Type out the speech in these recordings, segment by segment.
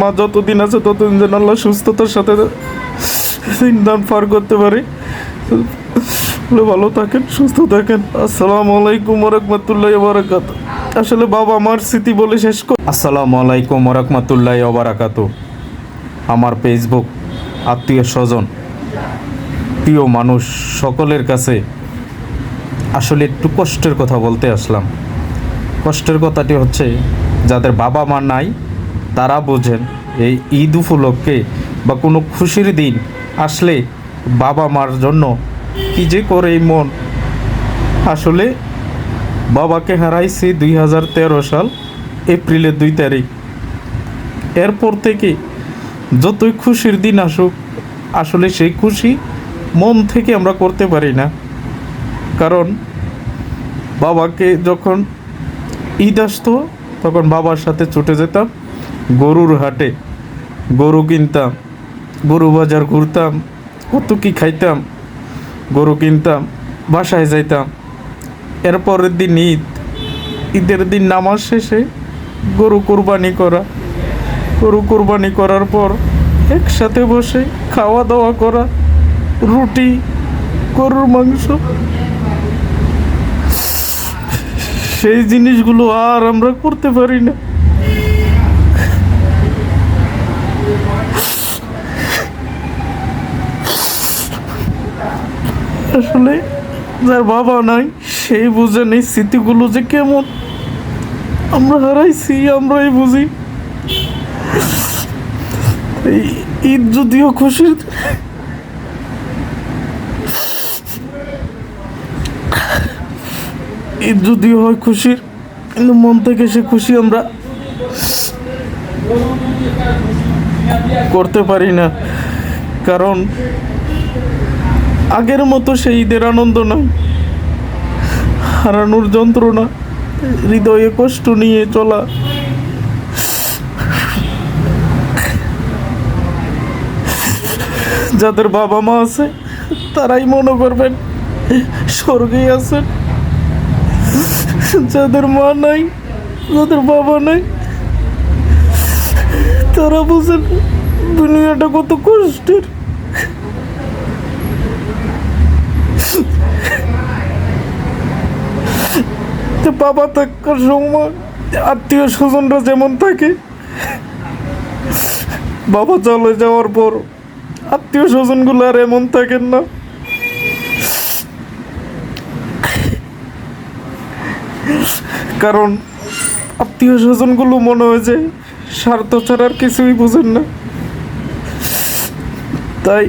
মা যতদিন আছে ততদিন যেন আল্লাহ সুস্থতার সাথে দিন পার করতে পারি। ভালো থাকেন, সুস্থ থাকেন। আসসালামু আলাইকুম রহমতুল্লাহ বারাকাত আসলে বাবা আমার স্মৃতি বলে শেষ কর আসসালামু আলাইকুম রহমতুল্লাহ বারাকাত আমার ফেসবুক আত্মীয় স্বজন, প্রিয় মানুষ সকলের কাছে আসলে একটু কষ্টের কথা বলতে আসলাম। কষ্টের কথাটি হচ্ছে, যাদের বাবা মা নাই তারা বোঝেন, এই ঈদ উপলক্ষে বা কোনো খুশির দিন আসলে বাবা মার জন্য কি যে করে এই মন। আসলে বাবাকে হারাইছি দুই হাজার তেরো সাল, এপ্রিলের দুই তারিখ। এরপর থেকে যতই খুশির দিন আসুক, আসলে সেই খুশি মন থেকে আমরা করতে পারি না। কারণ বাবাকে যখন ঈদ আসতো, তখন বাবার সাথে ছুটে যেতাম। গরুর হাটে গরু কিনতাম, গরু বাজার ঘুরতাম কত কি খাইতাম, গরু কিনতাম, বাসায় যাইতাম। এরপরের দিন ঈদ, ঈদের দিন নামাজ শেষে গরু কোরবানি করা। গরু কোরবানি করার পর একসাথে বসে খাওয়া দাওয়া করা, রুটি, গরুর মাংস। সেই জিনিসগুলো আর আমরা করতে পারি না। আসলে যার বাবা নাই, সেই বুঝে নেই স্মৃতিগুলো যে কেমন। আমরা হারাইছি, আমরাই বুঝি। ঈদ যদিও খুশির ঈদ যদিও হয় খুশির, কিন্তু মন থেকে সে খুশি আমরা। করতে পারি না। কারণ আগের মতো সেই ঈদের আনন্দ নয় হারানোর যন্ত্রণা, হৃদয়ে কষ্ট নিয়ে চলা। যাদের বাবা মা আছে, তারাই মনে করবেন স্বর্গে আছেন। যাদের মা নাই, যাদের বাবা নাই তারা বুঝেন দুনিয়াটা কত কষ্টের। বাবা থাকার সময় আত্মীয় স্বজনরা যেমন থাকে, বাবা চলে যাওয়ার পর আত্মীয় স্বজনগুলো আর এমন থাকেন না। কারণ আত্মীয় স্বজনগুলো মনে হয় যে স্বার্থ ছাড়া আর কিছুই বুঝেন না। তাই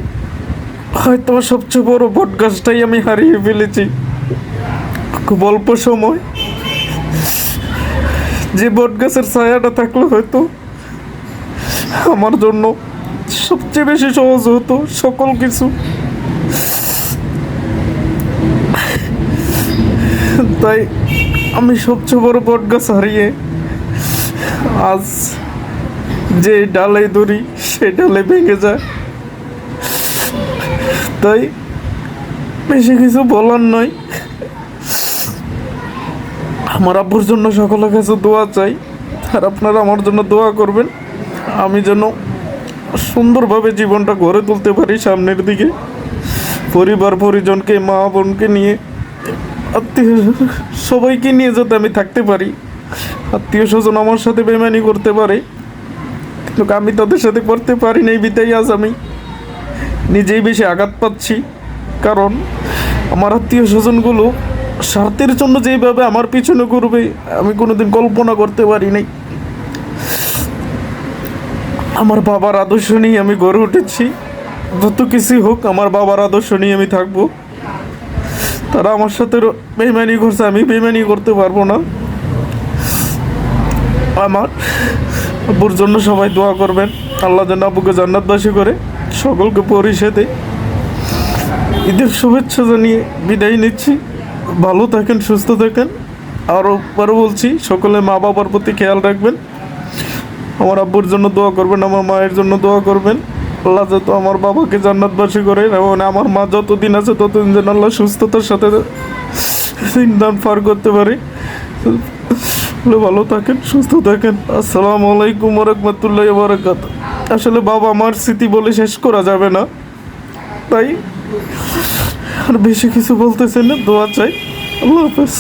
হয়তো সবচেয়ে বড় বট গাছটাই আমি হারিয়ে ফেলেছি। খুব অল্প সময়। যে বট গাছের ছায়াটা থাকলে হয়তো আমার জন্য সবচেয়ে বেশি সহজ হতো সকল কিছু। তাই আমি সবচেয়ে বড় বট গাছ হারিয়ে আজ যে ডালে দড়ি, সে ডালে ভেঙে যায়। তাই বেশি কিছু বলার নয় আমার আব্বুর জন্য সকলের কাছে দোয়া চাই। আর আপনারা আমার জন্য দোয়া করবেন। আমি যেন সুন্দরভাবে জীবনটা গড়ে তুলতে পারি সামনের দিকে। পরিবার, পরিজনকে, মা বোনকে নিয়ে, আত্মীয় সবাইকে নিয়ে যাতে আমি থাকতে পারি। আত্মীয় স্বজন আমার সাথে বেমানি করতে পারে। কিন্তু আমি তাদের সাথে করতে পারি নাই বিতাই আজ আমি নিজেই বেশি আঘাত পাচ্ছি। কারণ আমার আত্মীয় স্বজনগুলো স্বার্থের জন্য যেভাবে আমার পিছনে করবে আমি কোনোদিন কল্পনা করতে পারি নাই। আমার বাবার আদর্শ নিয়ে আমি গড়ে উঠেছি। যত কিছুই হোক, আমার বাবার আদর্শ নিয়ে আমি থাকব। তারা আমার সাথে বেমানি করছে, আমি বেমানি করতে পারব না। আমার আব্বুর জন্য সবাই দোয়া করবেন। আল্লাহ যেন আব্বুকে জান্নাতবাসী করে সকলকে পরিষেদে। ঈদের শুভেচ্ছা জানিয়ে বিদায় নিচ্ছি। ভালো থাকেন, সুস্থ থাকেন। আরও আরও বলছি, সকলে মা বাবার প্রতি খেয়াল রাখবেন। আমার আব্বুর জন্য দোয়া করবেন, আমার মায়ের জন্য দোয়া করবেন। আল্লাহ যত আমার বাবাকে জান্নাতবাসী করে এবং আমার মা যতদিন আছে ততদিন যেন আল্লাহ সুস্থতার সাথে দিন দান পার করতে পারে। ভালো থাকেন, সুস্থ থাকেন। আসসালামু আলাইকুম রহমতুল্লাহ বারাকাত আসলে বাবা আমার স্মৃতি বলে শেষ করা যাবে না। তাই আর বেশি কিছু বলতেছেন না, দোয়া চাই। আল্লাহ হাফেজ।